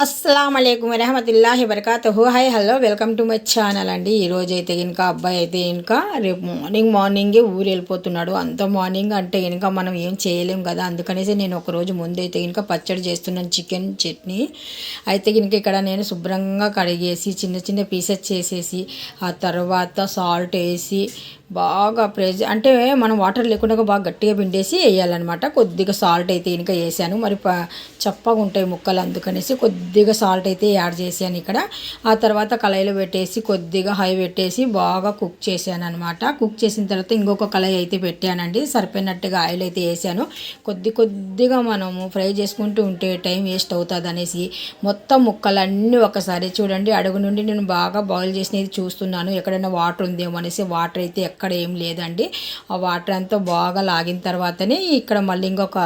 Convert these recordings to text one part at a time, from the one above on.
అస్సలం అయికం వరహమతుల్లాహి వరకాతుహు hi hello welcome to my channel అండి. ఈరోజు అయితే ఇంకా అబ్బాయి అయితే ఇంకా రేపు మార్నింగ్ మార్నింగే ఊరు వెళ్ళిపోతున్నాడు. అంత మార్నింగ్ అంటే ఇంకా మనం ఏం చేయలేం కదా. అందుకనేసి నేను ఒక రోజు ముందు అయితే ఇంకా పచ్చడి చేస్తున్నాను చికెన్ చట్నీ. అయితే ఇంకా ఇక్కడ నేను శుభ్రంగా కడిగేసి చిన్న చిన్న పీసెస్ చేసేసి ఆ తర్వాత సాల్ట్ వేసి బాగా ప్రెజ్ అంటే మనం వాటర్ లేకుండా బాగా గట్టిగా పిండేసి వేయాలన్నమాట. కొద్దిగా సాల్ట్ అయితే ఇంకా వేసాను. మరి ప చప్పగా ఉంటాయి ముక్కలు అందుకనేసి కొద్దిగా సాల్ట్ అయితే యాడ్ చేశాను ఇక్కడ. ఆ తర్వాత కళాయిలో పెట్టేసి కొద్దిగా హై పెట్టేసి బాగా కుక్ చేశాను అనమాట కుక్ చేసిన తర్వాత ఇంకొక కళాయి అయితే పెట్టానండి. సరిపోయినట్టుగా ఆయిల్ అయితే వేసాను. కొద్ది కొద్దిగా మనము ఫ్రై చేసుకుంటూ ఉంటే టైం వేస్ట్ అవుతుంది అనేసి మొత్తం ముక్కలన్నీ ఒకసారి చూడండి. అడుగు నుండి నేను బాగా బాయిల్ చేసినది చూస్తున్నాను. ఎక్కడైనా వాటర్ ఉందేమో అనేసి వాటర్ అయితే అక్కడ ఏం లేదండి. ఆ వాటర్ అంతా బాగా లాగిన తర్వాతనే ఇక్కడ మళ్ళీ ఇంకొక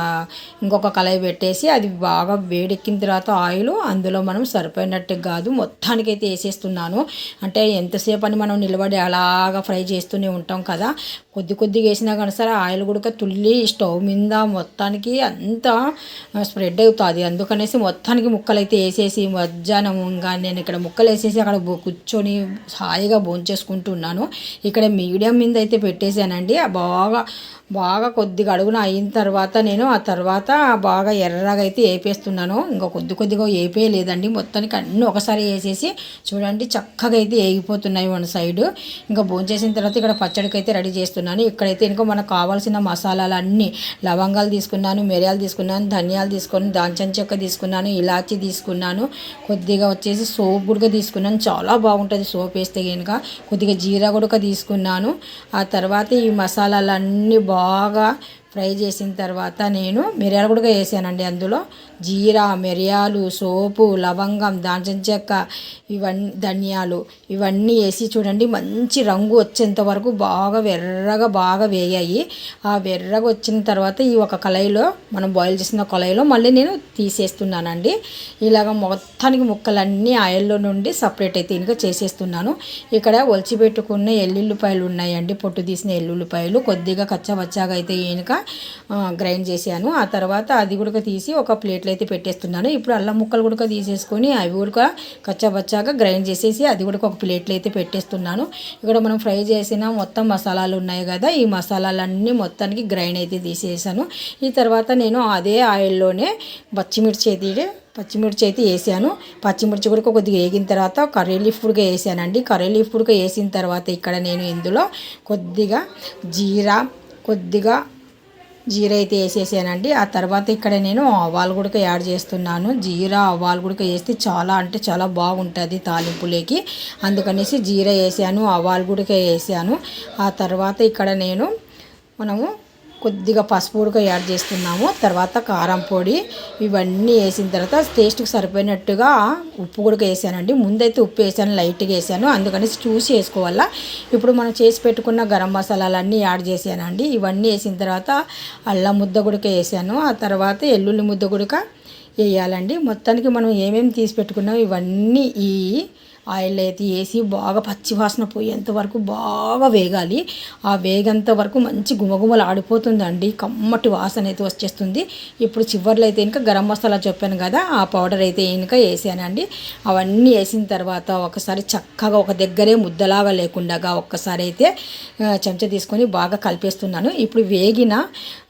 ఇంకొక కళాయి పెట్టేసి అది బాగా వేడెక్కిన తర్వాత ఆయిల్ అందులో మనం సరిపోయినట్టు కాదు మొత్తానికి అయితే వేసేస్తున్నాను. అంటే ఎంతసేపు అని మనం నిలబడి అలాగా ఫ్రై చేస్తూనే ఉంటాం కదా. కొద్ది కొద్దిగా వేసినా కానీ సరే ఆయిల్ కూడా తుల్లి స్టవ్ మీద మొత్తానికి అంతా స్ప్రెడ్ అవుతుంది. అందుకనేసి మొత్తానికి ముక్కలు అయితే వేసేసి మధ్యాహ్నం ఇంకా నేను ఇక్కడ ముక్కలు వేసేసి అక్కడ కూర్చొని హాయిగా భోంచేసుకుంటున్నాను ఇక్కడ మీడియం మీద అయితే పెట్టేశానండి. బాగా బాగా కొద్దిగా అడుగున అయిన తర్వాత నేను ఆ తర్వాత బాగా ఎర్రగా అయితే వేపేస్తున్నాను. ఇంకా కొద్ది కొద్దిగా వేపేయలేదండి. మొత్తానికి అన్నీ ఒకసారి వేసేసి చూడండి చక్కగా అయితే వేగిపోతున్నాయి వన్ సైడ్. ఇంకా భోంచేసిన తర్వాత ఇక్కడ పచ్చడికి అయితే రెడీ చేస్తున్నాను. ఇక్కడైతే ఇంకా మనకు కావాల్సిన మసాలాలు అన్నీ లవంగాలు తీసుకున్నాను మిరియాలు తీసుకున్నాను ధనియాలు తీసుకొని దాల్చిన చెక్క తీసుకున్నాను ఇలాచి తీసుకున్నాను. కొద్దిగా వచ్చేసి సోప్ కూడా తీసుకున్నాను. చాలా బాగుంటుంది సోప్ వేస్తే కనుక కొద్దిగా జీరా కూడా తీసుకున్నాను. ఆ తర్వాత ఈ మసాలాలన్నీ బాగా ఫ్రై చేసిన తర్వాత నేను మిరియాలు కూడా వేసానండి అందులో. జీరా మిరియాలు సోపు లవంగం దాల్చిన చెక్క ఇవన్నీ ధనియాలు ఇవన్నీ వేసి చూడండి మంచి రంగు వచ్చేంత వరకు బాగా వెర్రగా బాగా వేయాయి ఆ వెర్రగా వచ్చిన తర్వాత ఈ ఒక కళాయిలో మనం బాయిల్ చేసిన కళాయిలో మళ్ళీ నేను తీసేస్తున్నానండి. ఇలాగ మొత్తానికి ముక్కలన్నీ ఆయిల్లో నుండి సపరేట్ అయితే ఇంకా చేసేస్తున్నాను. ఇక్కడ ఒలిచిపెట్టుకున్న ఎల్లుల్లిపాయలు ఉన్నాయండి. పొట్టు తీసిన ఎల్లుల్లిపాయలు కొద్దిగా కచ్చబచ్చాగా అయితే ఈయనక గ్రైండ్ చేశాను. ఆ తర్వాత అది కూడా తీసి ఒక ప్లేట్లో అయితే పెట్టేస్తున్నాను. ఇప్పుడు అల్లం ముక్కలు కూడా తీసేసుకొని అవి కూడా కచ్చాబచ్చాగా గ్రైండ్ చేసేసి అది కూడా ఒక ప్లేట్లో అయితే పెట్టేస్తున్నాను. ఇక్కడ మనం ఫ్రై చేసిన మొత్తం మసాలాలు ఉన్నాయి కదా ఈ మసాలాలన్నీ మొత్తానికి గ్రైండ్ అయితే తీసేసాను. ఈ తర్వాత నేను అదే ఆయిల్లోనే పచ్చిమిర్చి అయితే పచ్చిమిర్చి అయితే వేసాను. పచ్చిమిర్చి కూడా కొద్దిగా వేగిన తర్వాత కర్రీ లీఫ్ కూడా వేసానండి. కర్రీ లీఫ్ కూడా వేసిన తర్వాత ఇక్కడ నేను ఇందులో కొద్దిగా జీరా కొద్దిగా జీరా అయితే వేసేసానండి. ఆ తర్వాత ఇక్కడ నేను ఆవాలు కూడా యాడ్ చేస్తున్నాను. జీరా ఆవాలు కూడా వేస్తే చాలా అంటే చాలా బాగుంటుంది తాలింపులోకి. అందుకనేసి జీరా వేసాను ఆవాలు కూడా వేసాను. ఆ తర్వాత ఇక్కడ నేను మనము కొద్దిగా పసుపు ఉడక యాడ్ చేస్తున్నాము. తర్వాత కారం పొడి ఇవన్నీ వేసిన తర్వాత టేస్ట్కి సరిపోయినట్టుగా ఉప్పు కూడా వేసానండి. ముందైతే ఉప్పు వేసాను లైట్గా వేసాను. అందుకని చూసి వేసుకోవాలా. ఇప్పుడు మనం చేసి పెట్టుకున్న గరం మసాలాలన్నీ యాడ్ చేశానండి ఇవన్నీ వేసిన తర్వాత అల్లం ముద్ద కూడా వేసాను. ఆ తర్వాత ఎల్లుల్లి ముద్ద గుడక వేయాలండి. మొత్తానికి మనం ఏమేమి తీసి పెట్టుకున్నాం ఇవన్నీ ఈ ఆయిల్ అయితే వేసి బాగా పచ్చి వాసన పోయేంత వరకు బాగా వేగాలి. ఆ వేగంత వరకు మంచి గుమగుమలు ఆడిపోతుందండి. కమ్మటి వాసన అయితే వచ్చేస్తుంది. ఇప్పుడు చివర్లో అయితే ఇంకా గరం మసాలా చెప్పాను కదా ఆ పౌడర్ అయితే ఇంకా వేసానండి. అవన్నీ వేసిన తర్వాత ఒకసారి చక్కగా ఒక దగ్గరే ముద్దలాగా లేకుండా ఒక్కసారి అయితే చెంచా తీసుకొని బాగా కలిపేస్తున్నాను. ఇప్పుడు వేగిన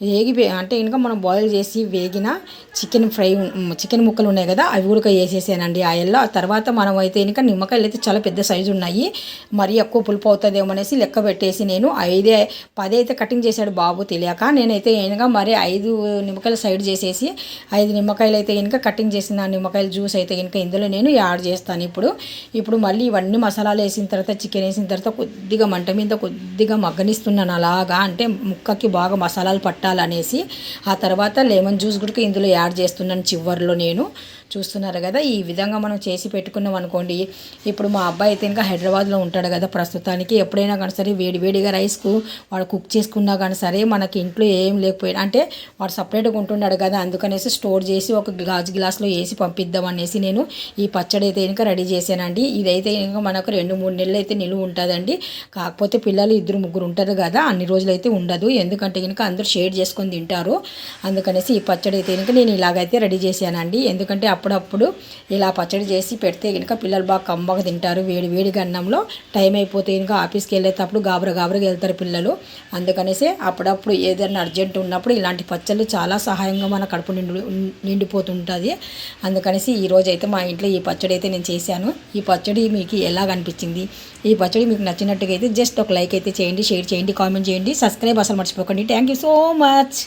వేగి అంటే ఇంకా మనం బాయిల్ చేసి వేగిన చికెన్ ఫ్రై చికెన్ ముక్కలు ఉన్నాయి కదా అవి కూడా వేసేసానండి ఆయిల్లో. ఆ తర్వాత మనం అయితే ఇంకా నిమ్మకాయలు అయితే చాలా పెద్ద సైజు ఉన్నాయి. మరీ ఎక్కువ పులుపు అవుతుందేమో అనేసి లెక్క పెట్టేసి నేను ఐదే పది అయితే కటింగ్ చేశాడు బాబు తెలియక. నేనైతే ఏనుగా మరి ఐదు నిమ్మకాయలు సైడ్ చేసేసి ఐదు నిమ్మకాయలు అయితే కనుక కటింగ్ చేసిన నిమ్మకాయల జ్యూస్ అయితే కనుక ఇందులో నేను యాడ్ చేస్తాను ఇప్పుడు. ఇప్పుడు మళ్ళీ ఇవన్నీ మసాలాలు వేసిన తర్వాత చికెన్ వేసిన తర్వాత కొద్దిగా మంట మీద కొద్దిగా మగ్గనిస్తున్నాను అలాగా. అంటే ముక్కకి బాగా మసాలాలు పట్టాలనేసి ఆ తర్వాత లెమన్ జ్యూస్ కూడా ఇందులో యాడ్ చేస్తున్నాను చివర్లో నేను. చూస్తున్నారు కదా. ఈ విధంగా మనం చేసి పెట్టుకున్నాం అనుకోండి ఇప్పుడు మా అబ్బాయి అయితే ఇంకా హైదరాబాద్లో ఉంటాడు కదా ప్రస్తుతానికి. ఎప్పుడైనా కానీ సరే వేడి వేడిగా రైస్కు వాడు కుక్ చేసుకున్నా కానీ సరే మనకి ఇంట్లో ఏం లేకపోయినా అంటే వాడు సపరేట్గా ఉంటున్నాడు కదా అందుకనేసి స్టోర్ చేసి ఒక గాజు గ్లాస్లో వేసి పంపిద్దాం అనేసి నేను ఈ పచ్చడి అయితే ఇంకా రెడీ చేశానండి. ఇదైతే ఇంకా మనకు రెండు మూడు నెలలు అయితే నిలువ ఉంటుందండి. కాకపోతే పిల్లలు ఇద్దరు ముగ్గురు ఉంటారు కదా అన్ని రోజులు అయితే ఉండదు. ఎందుకంటే కనుక అందరూ షేర్ చేసుకొని తింటారు. అందుకనేసి ఈ పచ్చడి అయితే కనుక నేను ఇలాగైతే రెడీ చేశానండి. ఎందుకంటే అప్పుడప్పుడు ఇలా పచ్చడి చేసి పెడితే కనుక పిల్లలు బాగా కమ్మగా తింటారు. వేడి వేడిగా అన్నంలో టైం అయిపోతే కనుక ఆఫీస్కి వెళ్ళేటప్పుడు గాబర గాబరగా వెళ్తారు పిల్లలు. అందుకనేసి అప్పుడప్పుడు ఏదైనా అర్జెంట్ ఉన్నప్పుడు ఇలాంటి పచ్చళ్ళు చాలా సహాయంగా మన కడుపు నిండు నిండిపోతుంటుంది. అందుకనేసి ఈరోజు అయితే మా ఇంట్లో ఈ పచ్చడి అయితే నేను చేశాను. ఈ పచ్చడి మీకు ఎలా అనిపించింది ఈ పచ్చడి మీకు నచ్చినట్టుగా అయితే జస్ట్ ఒక లైక్ అయితే చేయండి షేర్ చేయండి కామెంట్ చేయండి సబ్స్క్రైబ్ అసలు మర్చిపోకండి. Thank you so much.